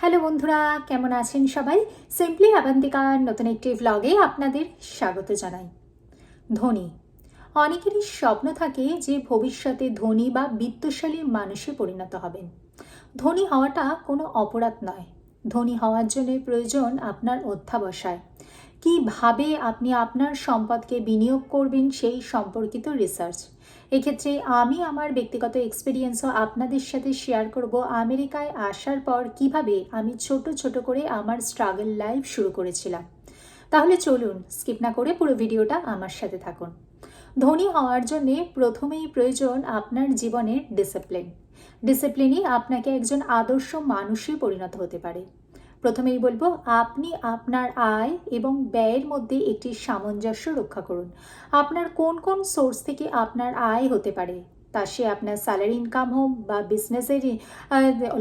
Hello বন্ধুরা, কেমন আছেন সবাই? সিম্পলি আবান্তিকার নতুন একটি ভ্লগে আপনাদের স্বাগত জানাই। ধনী। অনেকেরই স্বপ্ন থাকে যে ভবিষ্যতে ধনী বা বিত্তশালী মানুষে পরিণত হবেন। ধনী হওয়াটা কোনো অপরাধ নয়। ধনী হওয়ার জন্য প্রয়োজন আপনার অধ্যাবসায়। কীভাবে আপনি আপনার সম্পদকে বিনিয়োগ করবেন সেই সম্পর্কিত রিসার্চ এক্ষেত্রে আমি আমার ব্যক্তিগত এক্সপিরিয়েন্সও আপনাদের সাথে শেয়ার করব আমেরিকায় আসার পর কীভাবে আমি ছোট ছোট করে আমার স্ট্রাগল লাইফ শুরু করেছিলাম। তাহলে চলুন স্কিপ না করে পুরো ভিডিওটা আমার সাথে থাকুন। ধনী হওয়ার জন্যে প্রথমেই প্রয়োজন আপনার জীবনের ডিসিপ্লিন ডিসিপ্লিনই আপনাকে একজন আদর্শ মানুষে পরিণত হতে পারে। প্রথমেই বলব, আপনি আপনার আয় এবং ব্যয়ের মধ্যে একটি সামঞ্জস্য রক্ষা করুন। আপনার কোন কোন সোর্স থেকে আপনার আয় হতে পারে? তা সে আপনার স্যালারি ইনকাম হোক বা বিজনেসের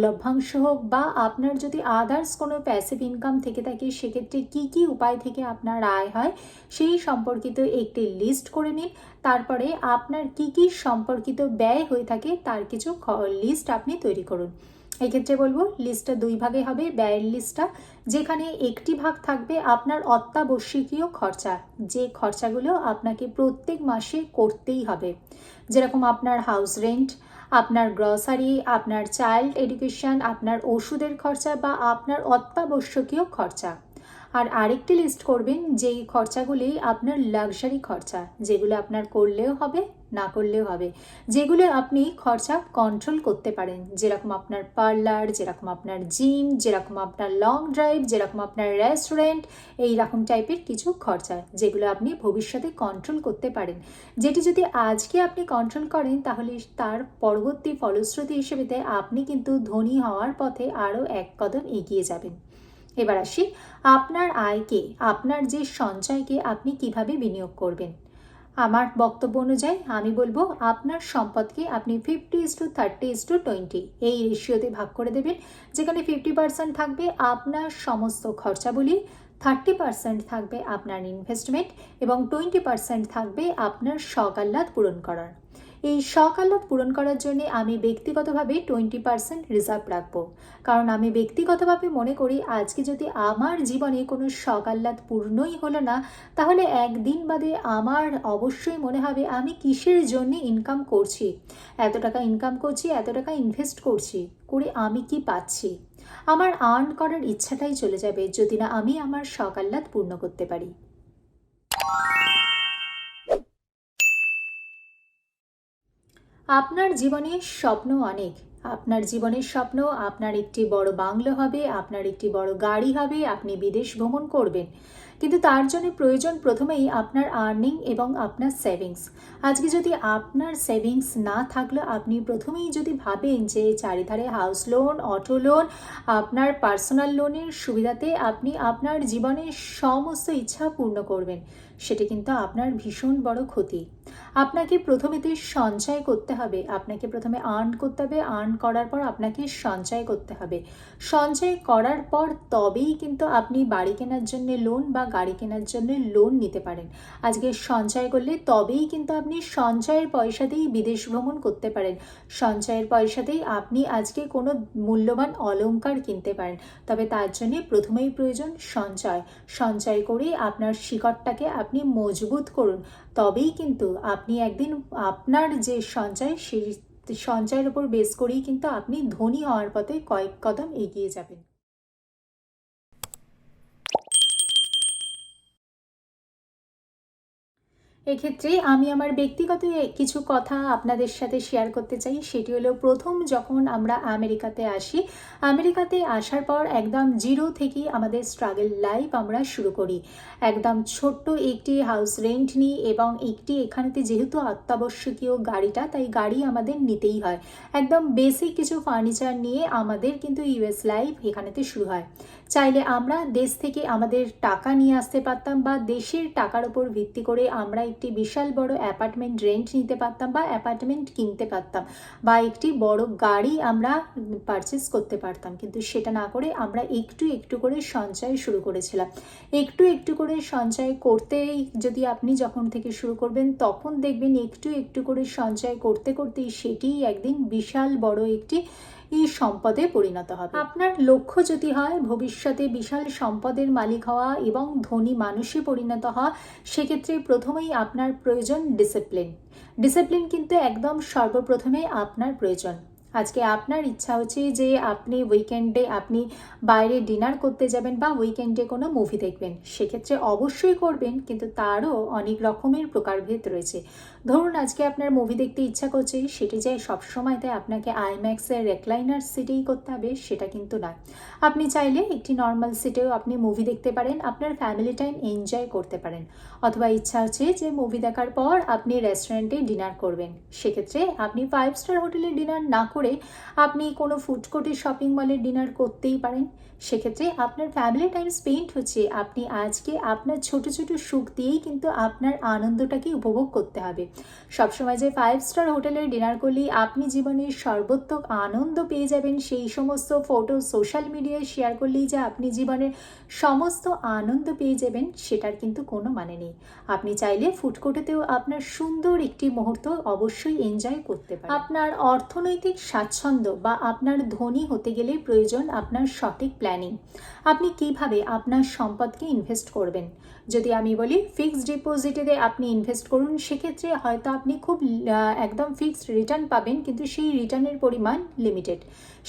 লভ্যাংশ হোক বা আপনার যদি আদার্স কোনো প্যাসিভ ইনকাম থেকে থাকে, সেক্ষেত্রে কি কি উপায় থেকে আপনার আয় হয় সেই সম্পর্কিত একটি লিস্ট করে নিন। তারপরে আপনার কি কি সম্পর্কিত ব্যয় হয়ে থাকে তার কিছু লিস্ট আপনি তৈরি করুন। এক্ষেত্রে বলব লিস্টটা দুই ভাগে হবে, ব্যয়ের লিস্টটা যেখানে একটি ভাগ থাকবে আপনার অত্যাবশ্যকীয় খরচা। যে খরচাগুলো আপনাকে প্রত্যেক মাসে করতেই হবে। যেরকম আপনার হাউস রেন্ট আপনার গ্রসারি আপনার চাইল্ড এডুকেশন আপনার ওষুধের খরচা বা আপনার অত্যাবশ্যকীয় খরচা। আর আরেকটি লিস্ট করবেন, যেই খরচাগুলি আপনার লাক্সারি খরচা, যেগুলো আপনার করলেও হবে না করলেও হবে। যেগুলো আপনি খরচা কন্ট্রোল করতে পারেন। যেরকম আপনার পার্লার যেরকম আপনার জিম যেরকম আপনার লং ড্রাইভ যেরকম আপনার রেস্টুরেন্ট এই রকম টাইপের কিছু খরচা যেগুলো আপনি ভবিষ্যতে কন্ট্রোল করতে পারেন। যেটি যদি আজকে আপনি কন্ট্রোল করেন, তাহলে তার পরবর্তী ফলশ্রুতি হিসেবে আপনি কিন্তু ধনী হওয়ার পথে আরও এক কদম এগিয়ে যাবেন। এবার আসি, আপনার আয়কে, আপনার যে সঞ্চয়কে আপনি কীভাবে বিনিয়োগ করবেন? আমার বক্তব্য অনুযায়ী আমি বলব, আপনার সম্পদকে আপনি fifty is to thirty is to twenty এই রেশিওতে ভাগ করে দেবেন। যেখানে ফিফটি পার্সেন্ট থাকবে আপনার সমস্ত খরচাবলি থার্টি পার্সেন্ট থাকবে আপনার ইনভেস্টমেন্ট এবং টোয়েন্টি পার্সেন্ট থাকবে আপনার শখ আহ্লাদ পূরণ করার। এই শখ আহ্লাদ পূরণ করার জন্য আমি ব্যক্তিগতভাবে টোয়েন্টি পার্সেন্ট রিজার্ভ রাখব। কারণ আমি ব্যক্তিগতভাবে মনে করি, আজকে যদি আমার জীবনে কোনো শখ আহ্লাদ পূর্ণই হলো না, তাহলে একদিন বাদে আমার অবশ্যই মনে হবে আমি কিসের জন্য ইনকাম করছি? এত টাকা ইনকাম করছি, এত টাকা ইনভেস্ট করছি, করে আমি কি পাচ্ছি? আমার আর্ন করার ইচ্ছাটাই চলে যাবে যদি না আমি আমার শখ আহ্লাদ পূর্ণ করতে পারি। আপনার জীবনে স্বপ্ন অনেক। আপনার জীবনের স্বপ্ন, আপনার একটি বড় বাংলো হবে, আপনার একটি বড় গাড়ি হবে, আপনি বিদেশ ভ্রমণ করবেন। কিন্তু তার জন্য প্রয়োজন প্রথমেই আপনার আর্নিং এবং আপনার সেভিংস আজকে যদি আপনার সেভিংস না থাকলে, আপনি প্রথমেই যদি ভাবেন যে চারিধারে হাউস লোন অটো লোন আপনার পার্সোনাল লোনের সুবিধাতে আপনি আপনার জীবনের সমস্ত ইচ্ছা পূর্ণ করবেন। সেটি কিন্তু আপনার ভীষণ বড় ক্ষতি। আপনাকে প্রথমেতে সঞ্চয় করতে হবে। আপনাকে প্রথমে আর্ন করতে হবে। আর্ন করার পর আপনাকে সঞ্চয় করতে হবে। সঞ্চয় করার পর তবেই কিন্তু আপনি বাড়ি কেনার জন্য লোন বা গাড়ি কেনার জন্য লোন নিতে পারেন। আজকে সঞ্চয় করলে তবেই কিন্তু আপনি সঞ্চয়ের পয়সাতেই বিদেশ ভ্রমণ করতে পারেন। সঞ্চয়ের পয়সাতেই আপনি আজকে কোনো মূল্যবান অলঙ্কার কিনতে পারেন। তবে তার জন্য প্রথমেই প্রয়োজন সঞ্চয়। সঞ্চয় করেই আপনার শিকড়টাকে আপনি মজবুত করুন। তবেই কিন্তু আপনি একদিন আপনার যে সঞ্চয়, সেই সঞ্চয়ের উপর বেস করেই কিন্তু আপনি ধনী হওয়ার পথে কয়েক কদম এগিয়ে যাবেন। এক্ষেত্রে আমি আমার ব্যক্তিগত কিছু কথা আপনাদের সাথে শেয়ার করতে চাই। সেটি হলো, প্রথম যখন আমরা আমেরিকাতে আসি, আমেরিকাতে আসার পর একদম জিরো থেকেই আমাদের স্ট্রাগল লাইফ আমরা শুরু করি। একদম ছোট্ট একটি হাউস রেন্ট নিই এবং একটি এখানেতে যেহেতু অত্যাবশ্যকীয় গাড়িটা, তাই গাড়ি আমাদের নিতেই হয়। একদম বেসিক কিছু ফার্নিচার নিয়ে আমাদের কিন্তু ইউএস লাইফ এখানেতে শুরু হয়। চাইলে আমরা দেশ থেকে আমাদের টাকা নিয়ে আসতে পারতাম বা দেশের টাকার উপর ভিত্তি করে আমরা একটি বিশাল বড় অ্যাপার্টমেন্ট রেন্ট নিতে পারতাম বা অ্যাপার্টমেন্ট কিনতে পারতাম বা একটি বড় গাড়ি আমরা পারচেস করতে পারতাম। কিন্তু সেটা না করে আমরা একটু একটু করে সঞ্চয় শুরু করেছিলাম। একটু একটু করে সঞ্চয় করতেই যদি আপনি যখন থেকে শুরু করবেন, তখন দেখবেন একটু একটু করে সঞ্চয় করতে, করতেই সেটি একদিন বিশাল বড় একটি এই সম্পদে পরিণত হবে। আপনার লক্ষ্য যদি হয়, ভবিষ্যতে বিশাল সম্পদের মালিক হওয়া এবং ধনী মানুষে পরিণত হওয়া, সেক্ষেত্রে প্রথমেই আপনার প্রয়োজন ডিসিপ্লিন ডিসিপ্লিন কিন্তু একদম সর্বপ্রথমে আপনার প্রয়োজন। আজকে আপনার ইচ্ছা হচ্ছে যে আপনি উইকেন্ডে আপনি বাইরে ডিনার করতে যাবেন বা উইকেন্ডে কোনো মুভি দেখবেন, সেক্ষেত্রে অবশ্যই করবেন, কিন্তু তারও অনেক রকমের প্রকারভেদ রয়েছে। ধরুন, আজকে আপনার মুভি দেখতে ইচ্ছা করছে, সেটি যে সবসময় তাই আপনাকে আইম্যাক্সের রেকলাইনার সিটেই করতে হবে, সেটা কিন্তু নয় আপনি চাইলে একটি নর্মাল সিটেও আপনি মুভি দেখতে পারেন, আপনার ফ্যামিলি টাইম এনজয় করতে পারেন। অথবা ইচ্ছা হচ্ছে যে মুভি দেখার পর আপনি রেস্টুরেন্টে ডিনার করবেন, সেক্ষেত্রে আপনি ফাইভ স্টার হোটেলে ডিনার না করে আপনি কোনো ফুড কোর্টে শপিং মলে ডিনার করতেই পারেন। সেক্ষেত্রে আপনার ফ্যামিলি টাইম স্পেন্ড হচ্ছে। আপনি আজকে আপনার ছোট ছোট সুখ দিয়েই কিন্তু আপনার আনন্দটাকে উপভোগ করতে হবে। সবসময় যে ফাইভ স্টার হোটেলে ডিনার করলেই আপনি জীবনের সর্বোত্তক আনন্দ পেয়ে যাবেন। সেই সমস্ত ফটো সোশ্যাল মিডিয়ায় শেয়ার করলেই যে আপনি জীবনের সমস্ত আনন্দ পেয়ে যাবেন, সেটার কিন্তু কোনো মানে নেই। আপনি চাইলে ফুড আপনার সুন্দর একটি মুহূর্ত অবশ্যই এনজয় করতে পারেন। আপনার অর্থনৈতিক স্বাচ্ছন্দ্য বা আপনার ধনী হতে গেলে প্রয়োজন আপনার সঠিক প্ল্যানিং আপনি কীভাবে আপনার সম্পদকে ইনভেস্ট করবেন? যদি আমি বলি ফিক্সড ডিপোজিটে আপনি ইনভেস্ট করুন, সেক্ষেত্রে হয়তো আপনি খুব একদম ফিক্সড রিটার্ন পাবেন, কিন্তু সেই রিটার্নের পরিমাণ লিমিটেড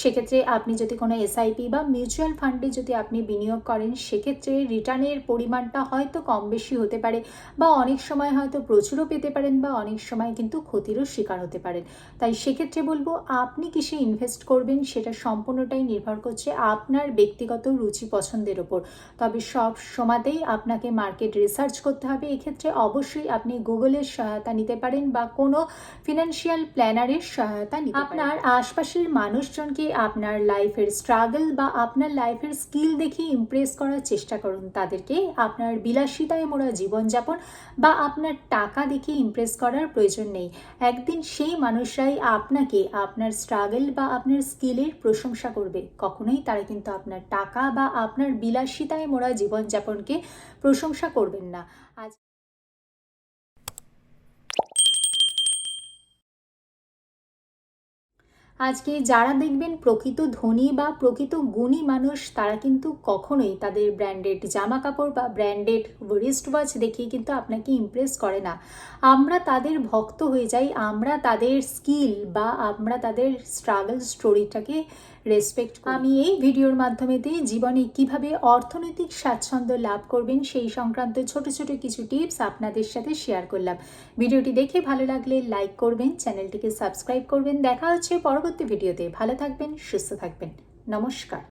সেক্ষেত্রে আপনি যদি কোনো এসআইপি বা মিউচুয়াল ফান্ডে যদি আপনি বিনিয়োগ করেন, সেক্ষেত্রে রিটার্নের পরিমাণটা হয়তো কম বেশি হতে পারে বা অনেক সময় হয়তো প্রচুরও পেতে পারেন বা অনেক সময় কিন্তু ক্ষতিরও শিকার হতে পারেন। তাই সেক্ষেত্রে বলব আপনি কিসে ইনভেস্ট করবেন সেটা সম্পূর্ণটাই নির্ভর করছে আপনার ব্যক্তিগত রুচি পছন্দের ওপর। তবে সব সময়তেই আপনাকে মার্কেট রিসার্চ করতে হবে। এক্ষেত্রে অবশ্যই আপনি গুগলের সহায়তা নিতে পারেন বা কোনো ফিনান্সিয়াল প্ল্যানারের সহায়তা নিতে আপনার আশপাশের মানুষজনকে আপনার লাইফের স্ট্রাগল বা আপনার লাইফের স্কিল দেখে ইমপ্রেস করার চেষ্টা করুন। তাদেরকে আপনার বিলাসিতায় মোড়া জীবনযাপন বা আপনার টাকা দেখে ইমপ্রেস করার প্রয়োজন নেই। একদিন সেই মানুষরাই আপনাকে আপনার স্ট্রাগল বা আপনার স্কিলের প্রশংসা করবে। কখনোই তারা কিন্তু আপনার টাকা বা আপনার বিলাসিতায় মোড়া জীবনযাপনকে প্রশংসা করবেন না। আজ আজকে যারা দেখবেন প্রকৃত ধনী বা প্রকৃত গুণী মানুষ, তারা কিন্তু কখনোই তাদের ব্র্যান্ডেড জামা কাপড় বা ব্র্যান্ডেড রিস্ট ওয়াচ দেখে কিন্তু আপনাকে ইমপ্রেস করে না। আমরা তাদের ভক্ত হয়ে যাই, আমরা তাদের স্কিল বা আমরা তাদের স্ট্রাগল স্টোরিটাকে রেসপেক্ট আমি এই ভিডিওর মাধ্যমেতে জীবনে কীভাবে অর্থনৈতিক স্বাচ্ছন্দ্য লাভ করবেন সেই সংক্রান্ত ছোট ছোট কিছু টিপস আপনাদের সাথে শেয়ার করলাম। ভিডিওটি দেখে ভালো লাগলে লাইক করবেন, চ্যানেলটিকে সাবস্ক্রাইব করবেন। দেখা হচ্ছে পরবর্তী ভিডিওতে। ভালো থাকবেন, সুস্থ থাকবেন। নমস্কার।